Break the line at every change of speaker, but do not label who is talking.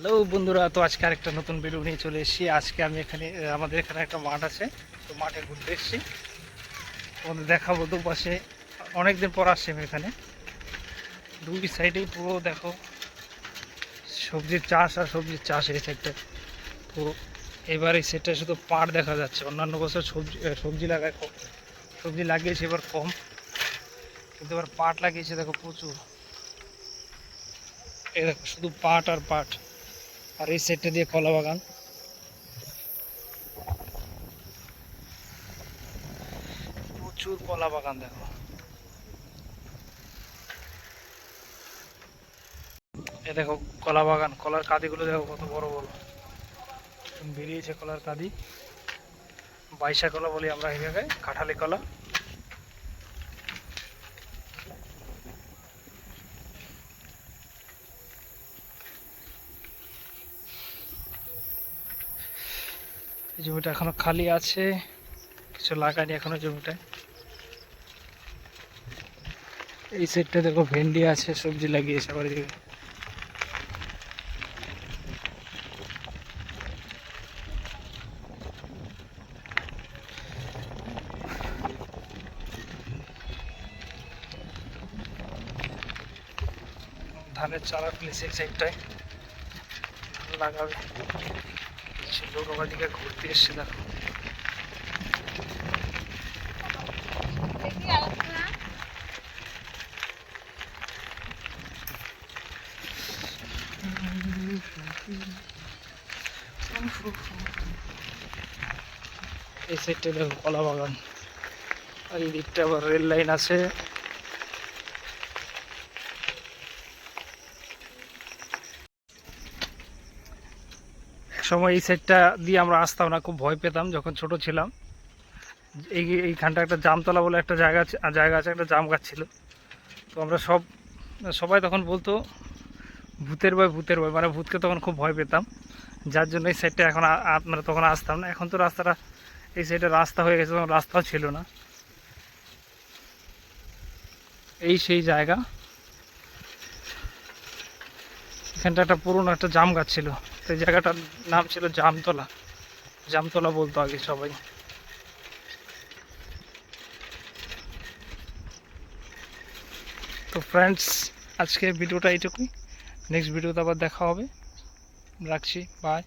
Hello বন্ধুরা, তো আজকে আরেকটা নতুন ভিডিও নিয়ে চলে এসেছি। আজকে আমি এখানে আমাদের এখানে একটা মাঠ আছে, তো মাঠে ঘুরতে এসেছি। তোমাদের দেখাবো দু পাশে অনেকদিন পর আসছি আমি এখানে। দুই সাইডেই পুরো দেখো, সবজির চাষ আর সবজির চাষ এই সাইডটা পুরো এবার এই সাইডটা শুধু পাট দেখা যাচ্ছে, অন্যান্য বছর সবজি সবজি লাগায় কম। সবজি লাগিয়েছে এবার কম। কিন্তু এবার পাট লাগিয়েছে, দেখো প্রচুর। এই দেখো, শুধু পাট আর পাট। আর এই সাইডটা দিয়ে কলা বাগান। প্রচুর কলা বাগান দেখো। এ দেখো কলা বাগান, কলার কাদিগুলো দেখো কত বড় বড়। বেরিয়েছে কলার কাদি। বাইশা কলা বলি আমরা জায়গায় কাঁঠালি কলা। এই জমিটা এখনও খালি আছে, কিছু লাগানি এখনও জমিটায়। এই সাইডটা দেখো ভেন্ডি আছে, সবজি লাগিয়েছে আবার এদিকে। ধানের চারা ফেলেছে এই সাইডটায়। লাগাবে। কিছু লোক আমার দিকে ঘুরতে এসছে, দেখো। এই সাইডটা দেখো কলা বাগান আর এই দিকটা আবার রেল লাইন আছে। সময় এই সাইডটা দিয়ে আমরা আসতাম না, খুব ভয় পেতাম যখন ছোট ছিলাম। এই, এইখানটা একটা জামতলা বলে একটা জায়গা জায়গা আছে, একটা জাম গাছ ছিল। তো আমরা সব, সবাই তখন বলতো, ভূতের ভয় ভূতের ভয়। মানে ভূতকে তখন খুব ভয় পেতাম। যার জন্য এই সাইডটা এখন মানে তখন আসতাম না। এখন তো রাস্তাটা, এই সাইডে রাস্তা হয়ে গেছে, তখন রাস্তাও ছিল না। এই সেই জায়গা। এখানটা একটা পুরনো একটা জাম গাছ ছিল। তো জায়গাটার নাম ছিল জামতলা। জামতলা বলতো আগে সবাই। তো ফ্রেন্ডস আজকে ভিডিওটা এইটুকুই। নেক্সট ভিডিওতে আবার দেখা হবে। রাখছি। বাই